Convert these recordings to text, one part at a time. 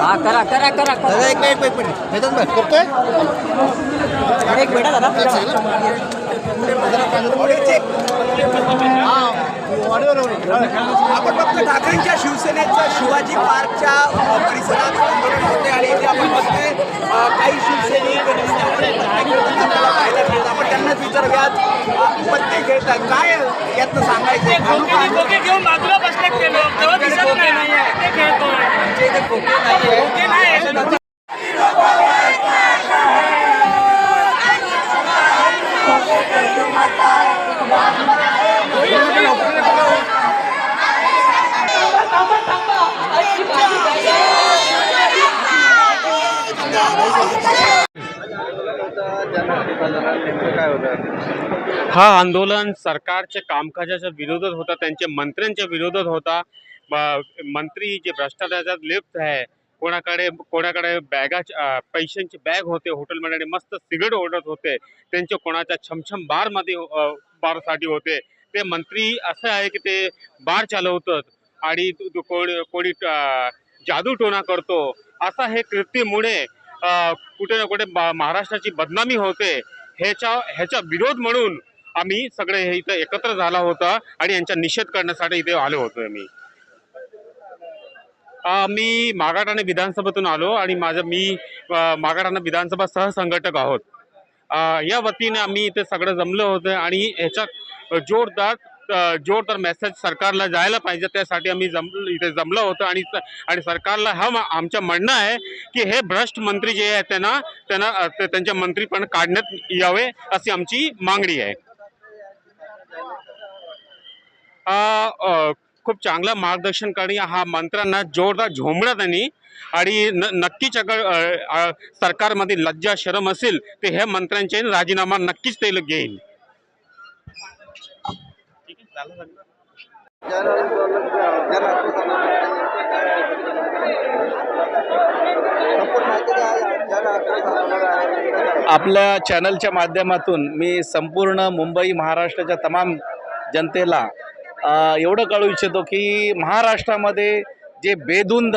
हा करा करा करा करा. दादा एक मिनिट एक मिनिट. वेदांत भाई करतोय? एक मिनिट दादा आपण फक्त ठाकरेंच्या शिवसेनेच्या शिवाजी पार्कच्या परिसरात आंदोलन होते आणि इथे आपण बघतोय काही शिवसैनिक आपल्याला पाहायला मिळतात आपण त्यांनाच विचारूयात पत्ते खेळतात. काय यातनं सांगायचं घेऊन बाजूला लोक. तेव्हा दिसत नाही ते खेळतोय खोके नाही हा आंदोलन सरकारच्या कामकाजाच्या विरोधात होता त्यांच्या मंत्र्यांच्या विरोधात होता. मंत्री जे भ्रष्टाचारात लिप्त आहे कोणाकडे कोणाकडे बॅगा पैशांची बॅग होते हॉटेलमध्ये मस्त सिगरेट ओढत होते त्यांचे कोणाच्या छमछम बारमध्ये बारसाठी होते ते मंत्री असं आहे की ते बार चालवतात आणि कोणी कोणी जादू जादूटोणा करतो असा हे कृतीमुळे कुठे ना कुठे महाराष्ट्राची बदनामी होते. ह्याच्या ह्याचा विरोध म्हणून आम्ही सगळे हे इथं एकत्र झाला होता आणि यांचा निषेध करण्यासाठी इथे आलो होतो आम्ही. मी मागाठाणे विधानसभेतून आलो आणि माझं मी अ, विधानसभा सहसंघटक आहोत. या वतीने आम्ही इथे सगळं जमलं होतं आणि ह्याच्यात जोरदार जोरदार मेसेज सरकारला जायला पाहिजे त्यासाठी आम्ही जम इथे जमलं होतं आणि स- आणि सरकारला हा आमचं म्हणणं आहे की हे भ्रष्ट मंत्री जे आहेत त्यांना त्यांना त्यांचे मंत्री पण काढण्यात यावे अशी आमची मागणी आहे. खूप चांगलं मार्गदर्शन करणे हा मंत्र्यांना जोरदार झोंबला त्यांनी आणि न नक्कीच अगर सरकारमध्ये लज्जा शरम असेल तर ह्या मंत्र्यांचे राजीनामा नक्कीच ते घेईल. आपल्या चॅनलच्या माध्यमातून मी संपूर्ण मुंबई महाराष्ट्राच्या तमाम जनतेला एवढं कळू इच्छितो की महाराष्ट्रामध्ये जे बेधुंद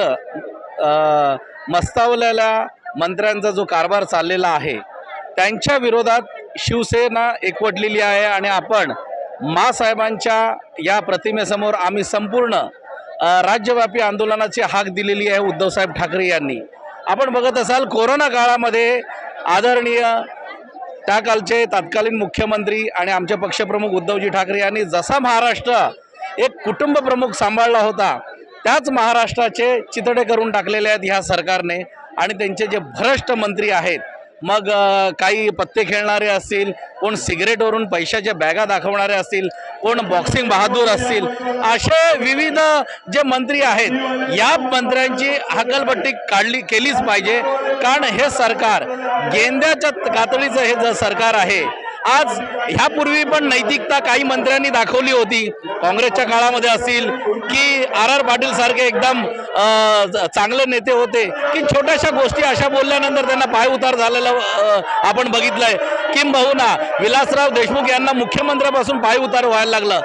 मस्तावलेल्या मंत्र्यांचा जो कारभार चाललेला आहे त्यांच्या विरोधात शिवसेना एकवटलेली आहे आणि आपण मासाहेबांच्या या प्रतिमेसमोर आम्ही संपूर्ण राज्यव्यापी आंदोलनाची हाक दिलेली आहे उद्धवसाहेब ठाकरे यांनी. आपण बघत असाल कोरोना काळामध्ये आदरणीय त्या कालचे तत्कालीन मुख्यमंत्री आणि आमचे पक्षप्रमुख उद्धवजी ठाकरे यांनी जसा महाराष्ट्र एक कुटुंब प्रमुख सांभाळला होता त्याच महाराष्ट्राचे चितडे करून टाकलेले आहेत ह्या सरकारने आणि त्यांचे जे भ्रष्ट मंत्री आहेत मग काही पत्ते खेळणारे असतील कोण सिगरेटवरून पैशाच्या बॅगा दाखवणारे असतील कोण बॉक्सिंग बहादूर असतील असे विविध जे मंत्री आहेत या मंत्र्यांची हकलपट्टी काढली केलीच पाहिजे. कारण हे सरकार गेंद्याच्या कातडीचं हे जे सरकार आहे आज ह्यापूर्वी पण नैतिकता काही मंत्र्यांनी दाखवली होती काँग्रेसच्या काळामध्ये असतील की आर आर पाटील सारखे एकदम चांगले नेते होते की छोट्याशा गोष्टी अशा बोलल्यानंतर त्यांना पायउतार झालेला आपण बघितलंय. किंबहुना विलासराव देशमुख यांना मुख्यमंत्र्यापासून पायउतार व्हायला लागलं.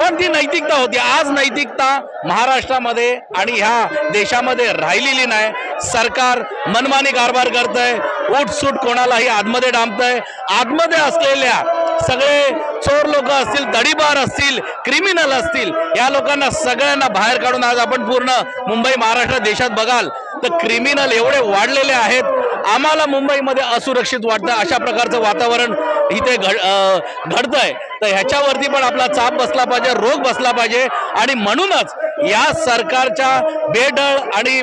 पण ती नैतिकता होती. आज नैतिकता महाराष्ट्रामध्ये आणि ह्या देशामध्ये राहिलेली नाही. सरकार मनमानी कारभार करत आहे उठसूट कोणालाही आतमध्ये डांबतंय. आतमध्ये असलेल्या सगळे चोर लोक असतील दडीबार असतील क्रिमिनल असतील या लोकांना सगळ्यांना बाहेर काढून आज आपण पूर्ण मुंबई महाराष्ट्र देशात बघाल. तर क्रिमिनल एवढे वाढलेले आहेत. आम्हाला मुंबईमध्ये असुरक्षित वाटतं. अशा प्रकारचं वातावरण इथे घड अ, घडतंय. तर ह्याच्यावरती पण आपला चाप बसला पाहिजे रोग बसला पाहिजे. आणि म्हणूनच या सरकारच्या बेडळ आणि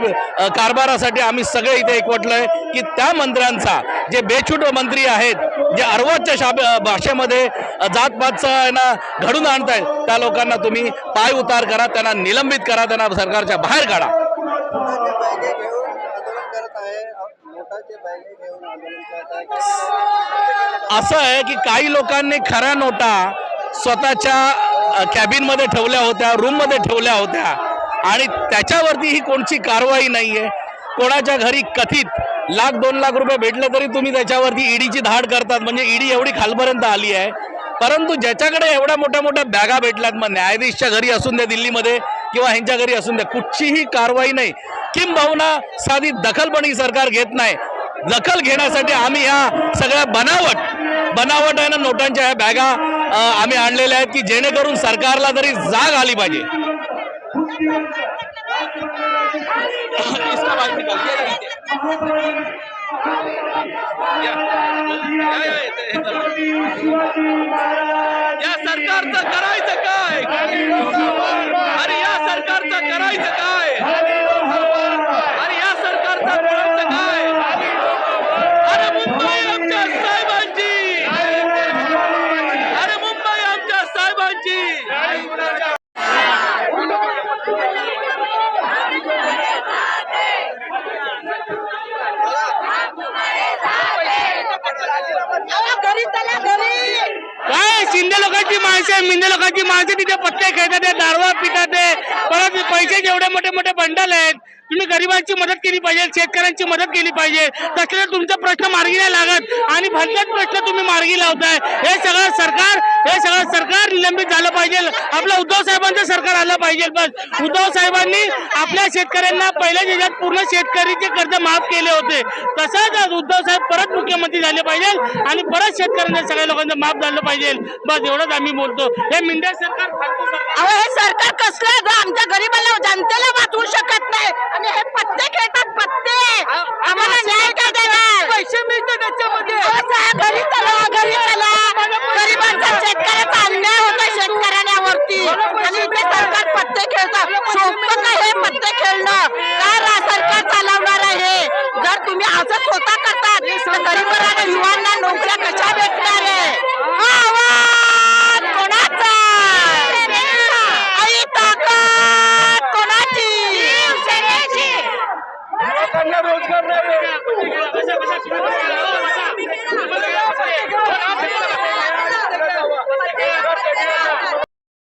कारभारासाठी आम्ही सगळे इथे एकवटलोय की त्या मंत्र्यांचा जे बेछूट मंत्री आहेत जे अर्वाच्या शाब भाषेमध्ये जातपातचं ना घडून आणतायत त्या लोकांना तुम्ही पाय उतार करा त्यांना निलंबित करा त्यांना सरकारच्या बाहेर काढा. असं आहे की काही लोकांनी खऱ्या नोटा स्वतःच्या कॅबिनमध्ये ठेवल्या होत्या रूममध्ये ठेवल्या होत्या. आणि त्याच्यावरती ही कोणची कारवाई नाही आहे कोणाच्या घरी कथित लाख दोन लाख रुपये भेटले तरी तुम्ही त्याच्यावरती ईडीची धाड करतात. म्हणजे ईडी एवढी खालपर्यंत आली आहे. परंतु ज्याच्याकडे एवढ्या मोठ्या मोठ्या बॅगा भेटल्यात मग न्यायाधीशच्या घरी असून द्या दिल्लीमध्ये किंवा ह्यांच्या घरी असून द्या कुठचीही कारवाई नाही. किंबहुना साधी दखल पण ही सरकार घेत नाही. दखल घेण्यासाठी आम्ही ह्या सगळ्या बनावट बनावट आहे ना नोटांच्या ह्या बॅगा आम्ही आणलेल्या आहेत की जेणेकरून सरकारला तरी जाग आली पाहिजे. या सरकारचं करायचं काय? अरे या सरकारचं करायचं काय अरे या सरकारचं करायचं काय अरे मुंबई आमच्या साहेबांची अरे मुंबई आमच्या साहेबांची घरी चला घरी काय शिंदे लोकांची माणसं आहे मिंदे लोकांची माणसं तिथे पत्ते खेळतात आहे, दारवा पितात आहे. परत पैसे जेवढे मोठे मोठे बंडल आहेत तुम्ही गरिबांची मदत केली पाहिजे शेतकऱ्यांची मदत केली पाहिजे. तसले तुमचा प्रश्न मार्गी नाही लागत. आणि भलताच प्रश्न तुम्ही मार्गी लावताय. हे सगळं सरकार हे सगळं सरकार निलंबित झालं पाहिजे. आपलं उद्धव साहेबांचं सरकार आलं पाहिजे बस. उद्धव साहेबांनी आपल्या शेतकऱ्यांना पहिल्या जिल्ह्यात पूर्ण शेतकरीचे कर्ज माफ केले होते. तसंच उद्धव साहेब परत मुख्यमंत्री झाले पाहिजे आणि परत शेतकऱ्यांना सगळ्या लोकांचं माफ झालं पाहिजे. बस एवढंच आम्ही बोलतो. हे मिंड्या सरकार हे सरकार कसलं आहे आमच्या गरीबाला जनतेला वाचवू शकत नाही. आणि हे पत्ते खेळतात पत्ते. आम्हाला न्याय काय देणार? पैसे मिळतात त्याच्यामध्ये. घरी चला घरी चला. गरिबांचा शेतकऱ्याचा अन्याय होता शेतकऱ्यांवरती आणि इथे सरकार पत्ते खेळतात सोपं काय हे पत्ते खेळणं. काय रा- सरकार चालवणार आहे? जर तुम्ही असंच स्वतः करतात तर गरीबांना युवांना Venga, venga, venga,